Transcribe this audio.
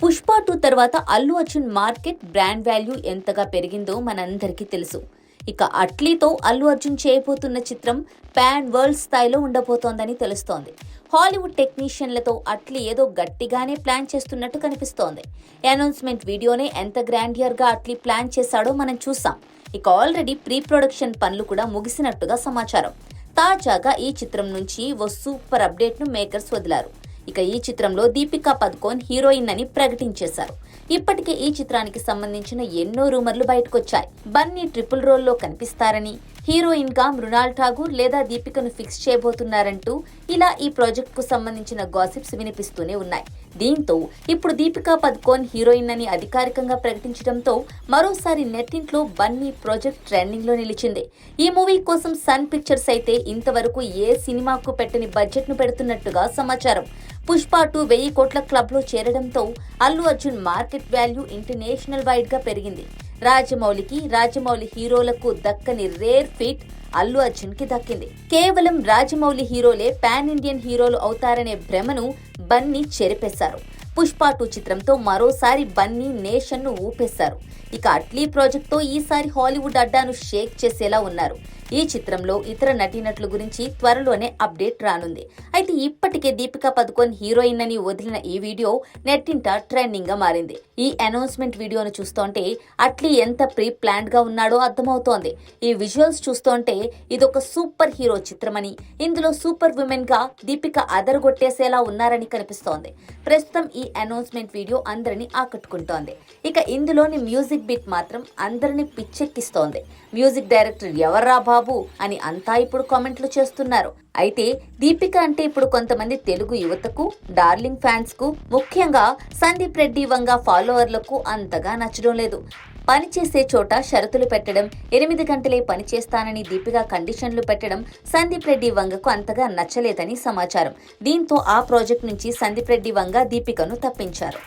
Pushpa two తర్వాత Allu Arjun market brand value ఎంతగా పెరిగిందో మనందరికీ తెలుసు. ఇక అట్లీతో అల్లు అర్జున్ చేయబోతున్న చిత్రం పాన్ వరల్డ్ స్థాయిలో ఉండబోతోందని తెలుస్తోంది. హాలీవుడ్ టెక్నీషియన్లతో అట్లీ ఏదో గట్టిగానే ప్లాన్ చేస్తున్నట్టు కనిపిస్తోంది. అనౌన్స్మెంట్ వీడియోనే ఎంత గ్రాండియర్గా అట్లీ ప్లాన్ చేశాడో మనం చూసాం. ఇక ఆల్రెడీ ప్రీ ప్రొడక్షన్ పనులు కూడా ముగిసినట్టుగా సమాచారం. తాజాగా ఈ చిత్రం నుంచి ఓ సూపర్ అప్డేట్ను మేకర్స్ వదిలారు. ఇక ఈ చిత్రంలో దీపికా పదుకోన్ హీరోయిన్ అని ప్రకటించేశారు. ఇప్పటికే ఈ చిత్రానికి సంబంధించిన ఎన్నో రూమర్లు బయటకొచ్చాయి. బన్నీ ట్రిపుల్ రోల్లో కనిపిస్తారని హీరోయిన్గా మృణాల్ ఠాగూర్ లేదా దీపికను ఫిక్స్ చేయబోతున్నారంటూ ఇలా ఈ ప్రాజెక్ట్కు సంబంధించిన గాసిప్స్ వినిపిస్తూనే ఉన్నాయి. దీంతో ఇప్పుడు దీపికా పద్కోన్ హీరోయిన్ అని అధికారికంగా ప్రకటించడంతో మరోసారి నెట్టింట్లో బన్నీ ప్రాజెక్ట్ ట్రెండింగ్లో నిలిచింది. ఈ మూవీ కోసం సన్ పిక్చర్స్ అయితే ఇంతవరకు ఏ సినిమాకు పెట్టని బడ్జెట్ను పెడుతున్నట్టుగా సమాచారం. పుష్ప టూ వెయ్యి కోట్ల క్లబ్లో చేరడంతో Allu Arjun market value international వైడ్గా పెరిగింది. రాజమౌళికి రాజమౌళి హీరోలకు దక్కని రేర్ ఫీట్ అల్లు అర్జున్కి దక్కింది. కేవలం రాజమౌళి హీరోలే పాన్ ఇండియన్ హీరోలు అవుతారనే భ్రమను బన్నీ చెరిపేశారు. పుష్ప టూ చిత్రంతో మరోసారి బన్నీ నేషన్ను ఊపేశారు. ఇక అట్లీ ప్రాజెక్ట్తో ఈసారి హాలీవుడ్ అడ్డాను షేక్ చేసేలా ఉన్నారు. ఈ చిత్రంలో ఇతర నటీనటుల గురించి త్వరలోనే అప్డేట్ రానుంది. అయితే ఇప్పటికే దీపికా పదుకోన్ హీరోయిన్ అని వదిలిన ఈ వీడియో నెట్టింట ట్రెండింగ్గా మారింది. ఈ అనౌన్స్మెంట్ వీడియోను చూస్తుంటే అట్లీ ఎంత ప్రీ ప్లాన్డ్గా ఉన్నాడో అర్థమవుతోంది. ఈ విజువల్స్ చూస్తుంటే ఇదొక సూపర్ హీరో చిత్రమని ఇందులో సూపర్ విమెన్గా దీపిక అదరగొట్టేసేలా ఉన్నారని కనిపిస్తోంది. ప్రస్తుతం ఈ అనౌన్స్మెంట్ వీడియో అందరిని ఆకట్టుకుంటోంది. ఇక ఇందులోని మ్యూజిక్ బీట్ మాత్రం అందరిని పిచ్చెక్కిస్తోంది. మ్యూజిక్ డైరెక్టర్ ఎవర్రా బాబు? అని అంతా ఇప్పుడు కామెంట్లు చేస్తున్నారు. అయితే దీపిక అంటే ఇప్పుడు కొంతమంది తెలుగు యువతకు డార్లింగ్ ఫ్యాన్స్కు ముఖ్యంగా సందీప్ రెడ్డి వంగ ఫాలోవర్లకు అంతగా నచ్చడం లేదు. పనిచేసే చోట షరతులు పెట్టడం ఎనిమిది గంటలే పని చేస్తానని దీపిక కండిషన్లు పెట్టడం సందీప్ రెడ్డి వంగకు అంతగా నచ్చలేదని సమాచారం. దీంతో ఆ ప్రాజెక్ట్ నుంచి సందీప్ రెడ్డి వంగ దీపికను తప్పించారు.